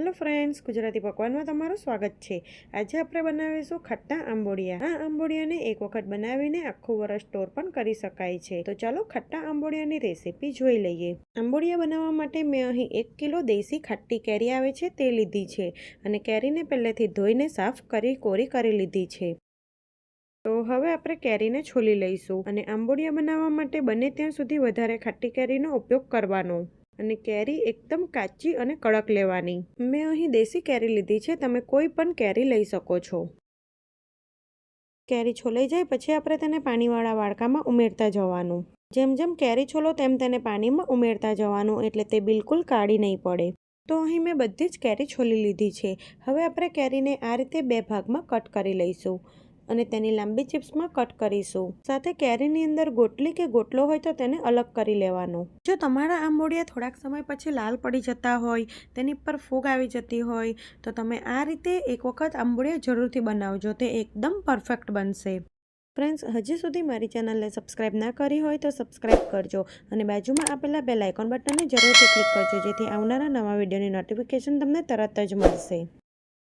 Hello friends, Gujarati પકવાનમાં તમારું સ્વાગત છે. આજે આપણે બનાવીશું ખટ્ટા આંબોડિયા. આ આંબોડિયાને એક વખત બનાવીને આખું વરસ સ્ટોર પણ કરી શકાય છે. તો ચાલો ખટ્ટા આંબોડિયાની રેસીપી જોઈ લઈએ. આંબોડિયા બનાવવા માટે મેં અહીં એક કિલો દેશી ખાટી કેરી આવે છે, તે લીધી છે અને કેરીને પહેલેથી ધોઈને સાફ કરી કોરી કરી લીધી છે. તો હવે આપણે કેરીને છોલી લઈશું અને આંબોડિયા બનાવવા માટે બને ત્યાં સુધી વધારે ખાટી કેરીનો ઉપયોગ કરવાનો. અને કેરી એકદમ કાચી અને કડક લેવાની. મેં અહીં દેશી કેરી લીધી છે, તમે કોઈ પણ કેરી લઈ શકો છો. કેરી છોલાઈ જાય પછી આપણે તેને પાણીવાળા વાડકામાં ઉમેરતા જવાનું. જેમ જેમ કેરી છોલો તેમ તેને પાણીમાં ઉમેરતા જવાનું, એટલે તે બિલકુલ કાળી નહીં પડે. તો અહીં મેં બધી જ કેરી છોલી લીધી છે. હવે આપણે કેરીને આ રીતે બે ભાગમાં કટ કરી લઈશું. અને તેની લાંબી ચિપ્સમાં કટ કરીશું. સાથે કેરીની અંદર ગોટલી કે ગોટલો હોય તો તેને અલગ કરી લેવાનો. જો તમારા આંબોડિયા થોડાક સમય પછી લાલ પડી જતા હોય તેની પર ફૂગ આવી જતી હોય તો તમે આ રીતે એક વખત આંબોડિયા જરૂરથી બનાવજો. તે એકદમ પરફેક્ટ બનશે. ફ્રેન્ડ્સ હજી સુધી મારી ચેનલને સબસ્ક્રાઇબ ના કરી હોય તો સબસ્ક્રાઇબ કરજો અને બાજુમાં આપેલા બેલ આઇકોન બટનને જરૂરથી ક્લિક કરજો જેથી આવનારા નવા વિડીયોની નોટિફિકેશન તમને તરત જ મળશે.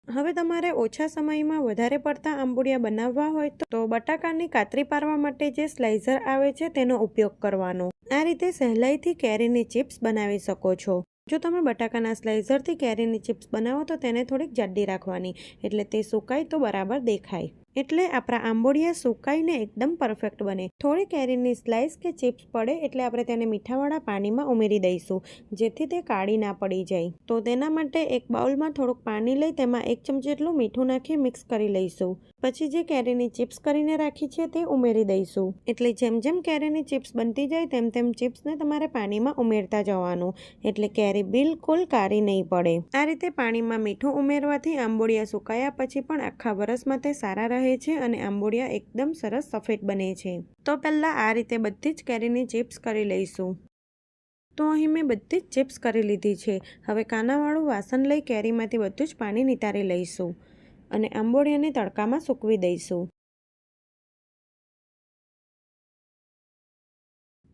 હવે તમારે ઓછા સમયમાં વધારે પડતા આંબુડિયા બનાવવા હોય તો બટાકાની કાતરી પારવા માટે જે સ્લાઇઝર આવે છે તેનો ઉપયોગ કરવાનો. આ રીતે સહેલાઈથી કેરીની ચિપ્સ બનાવી શકો છો. જો તમે બટાકાના સ્લાઇઝરથી કેરીની ચિપ્સ બનાવો તો તેને થોડીક જાડી રાખવાની, એટલે તે સુકાય તો બરાબર દેખાય. એટલે આપણા આંબોડિયા સુકાઈને એકદમ પરફેક્ટ બને. થોડી કેરીની સ્લાઇસ કે ચિપ્સ પડે એટલે આપણે તેને મીઠાવાળા પાણીમાં ઉમેરી દઈશું, જેથી તે કાળી ના પડી જાય. તો તેના માટે એક બાઉલમાં થોડુંક પાણી લઈ તેમાં એક ચમચી જેટલું મીઠું નાખી મિક્સ કરી લઈશું. પછી જે કેરીની ચિપ્સ કરીને રાખી છે તે ઉમેરી દઈશું. એટલે જેમ જેમ કેરીની ચિપ્સ બનતી જાય તેમ તેમ ચિપ્સને તમારે પાણીમાં ઉમેરતા જવાનું, એટલે કેરી બિલકુલ કાળી નહીં પડે. આ રીતે પાણીમાં મીઠું ઉમેરવાથી આંબોડિયા સુકાયા પછી પણ આખા વરસમાં તે સારા રહે છે અને આંબોડિયા એકદમ સરસ સફેદ બને છે. તો પહેલાં આ રીતે બધી જ કેરીની ચિપ્સ કરી લઈશું. તો અહીં મેં બધી જ ચિપ્સ કરી લીધી છે. હવે કાનાવાળું વાસણ લઈ કેરીમાંથી બધું જ પાણી નિતારી લઈશું અને આંબોડિયાને તડકામાં સૂકવી દઈશું.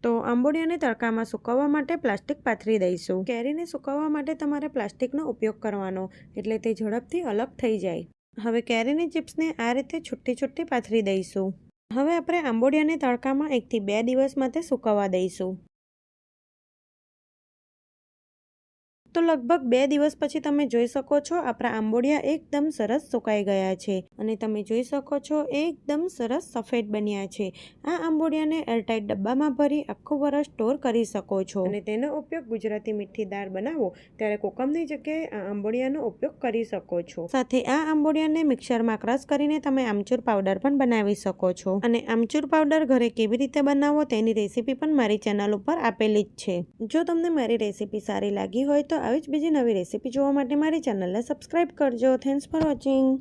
તો આંબોડિયાને તડકામાં સુકવવા માટે પ્લાસ્ટિક પાથરી દઈશું. કેરીને સુકવવા માટે તમારે પ્લાસ્ટિકનો ઉપયોગ કરવાનો, એટલે તે ઝડપથી અલગ થઈ જાય. હવે કેરીની ચિપ્સને આ રીતે છુટ્ટી છુટ્ટી પાથરી દઈશું. હવે આપણે આંબોડિયાને તડકામાં એકથી બે દિવસ માટે સુકવવા દઈશું. તો લગભગ બે દિવસ પછી તમે જોઈ શકો છો આપણા આંબોડિયા એકદમ સરસ સુકાઈ ગયા છે અને તમે જોઈ શકો છો એકદમ સરસ સફેદ બન્યા છે. આ આંબોડિયાને એરટાઇટ ડબ્બામાં ભરી આખું વરસ સ્ટોર કરી શકો છો. અને તેનો ઉપયોગ ગુજરાતી મીઠી દાળ બનાવો ત્યારે કોકમની જગ્યાએ આ આંબોડિયાનો ઉપયોગ કરી શકો છો. સાથે આ આંબોડિયાને મિક્સરમાં ક્રશ કરીને તમે આમચૂર પાવડર પણ બનાવી શકો છો. અને આમચૂર પાવડર ઘરે કેવી રીતે બનાવો તેની રેસીપી પણ મારી ચેનલ ઉપર આપેલી જ છે. જો તમને મારી રેસીપી સારી લાગી હોય તો આવી જ બીજી નવી રેસીપી જોવા માટે મારી ચેનલને સબસ્ક્રાઈબ કરજો. Thanks for watching